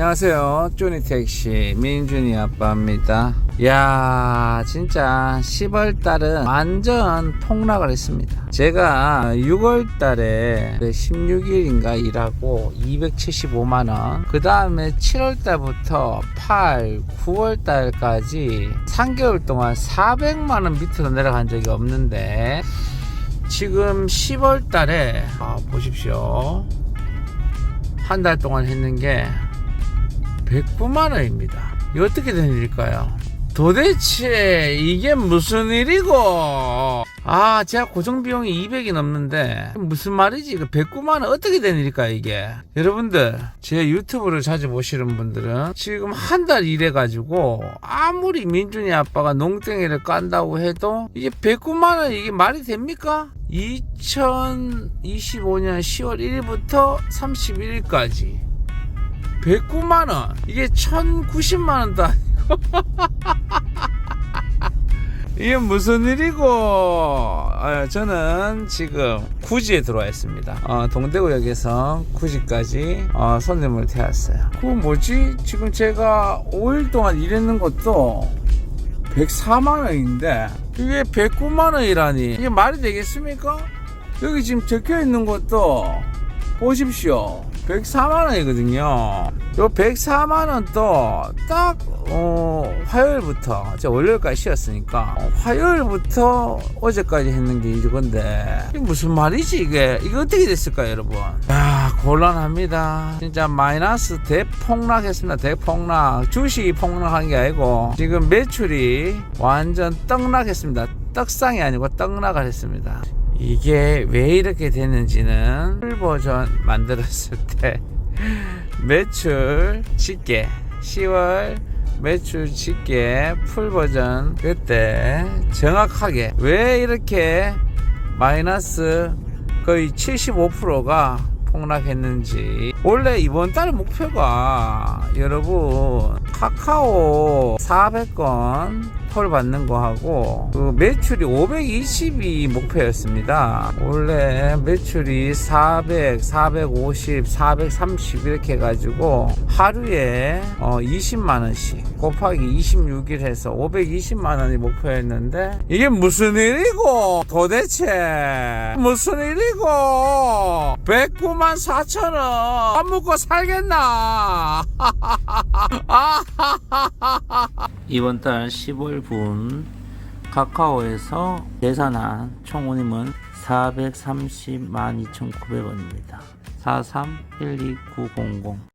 안녕하세요. 쪼니 택시 민준이 아빠입니다. 야 진짜 10월 달은 완전 폭락을 했습니다. 제가 6월 달에 16일인가 일하고 275만 원, 그 다음에 7월 달부터 8, 9월 달까지 3개월 동안 400만 원 밑으로 내려간 적이 없는데 지금 10월 달에 아, 보십시오. 한 달 동안 했는 게 109만 원입니다. 어떻게 된 일일까요? 도대체 이게 무슨 일이고? 아, 제가 고정 비용이 200이 넘는데 무슨 말이지? 이거 109만 원 어떻게 된 일일까요, 이게? 여러분들, 제 유튜브를 자주 보시는 분들은 지금 한 달 일해 가지고 아무리 민준이 아빠가 농땡이를 깐다고 해도 이게 109만 원 이게 말이 됩니까? 2025년 10월 1일부터 31일까지 109만 원. 이게 1090만 원도 아니고. 이게 무슨 일이고? 어, 저는 지금 구지에 들어와 있습니다. 어, 동대구역에서 구지까지 어, 손님을 태웠어요. 그 뭐지? 지금 제가 5일 동안 일했는 것도 104만원인데 이게 109만원이라니. 이게 말이 되겠습니까? 여기 지금 적혀 있는 것도 보십시오. 104만 원이거든요. 요 104만 원도 딱 어, 화요일부터 제가 월요일까지 쉬었으니까 어, 화요일부터 어제까지 했는 게 이건데 이게 무슨 말이지 이게 이게 어떻게 됐을까요, 여러분? 야 곤란합니다. 진짜 마이너스 대폭락했습니다. 대폭락. 주식이 폭락한 게 아니고 지금 매출이 완전 떡락했습니다. 떡상이 아니고 떡락을 했습니다. 이게 왜 이렇게 됐는지는 풀 버전 만들었을 때 매출 집계 10월 매출 집계 풀 버전 그때 정확하게 왜 이렇게 마이너스 거의 75%가 폭락했는지 원래 이번 달 목표가 여러분 카카오 400건 콜 받는 거 하고 그 매출이 520이 목표였습니다. 원래 매출이 400, 450, 430 이렇게 해가지고 하루에 어 20만 원씩 곱하기 26일 해서 520만 원이 목표였는데 이게 무슨 일이고? 도대체 무슨 일이고? 109만 4천 원안 먹고 살겠나 이번 달 10월 분 카카오에서 계산한 총 운임은 430만 2,900원입니다. 4312900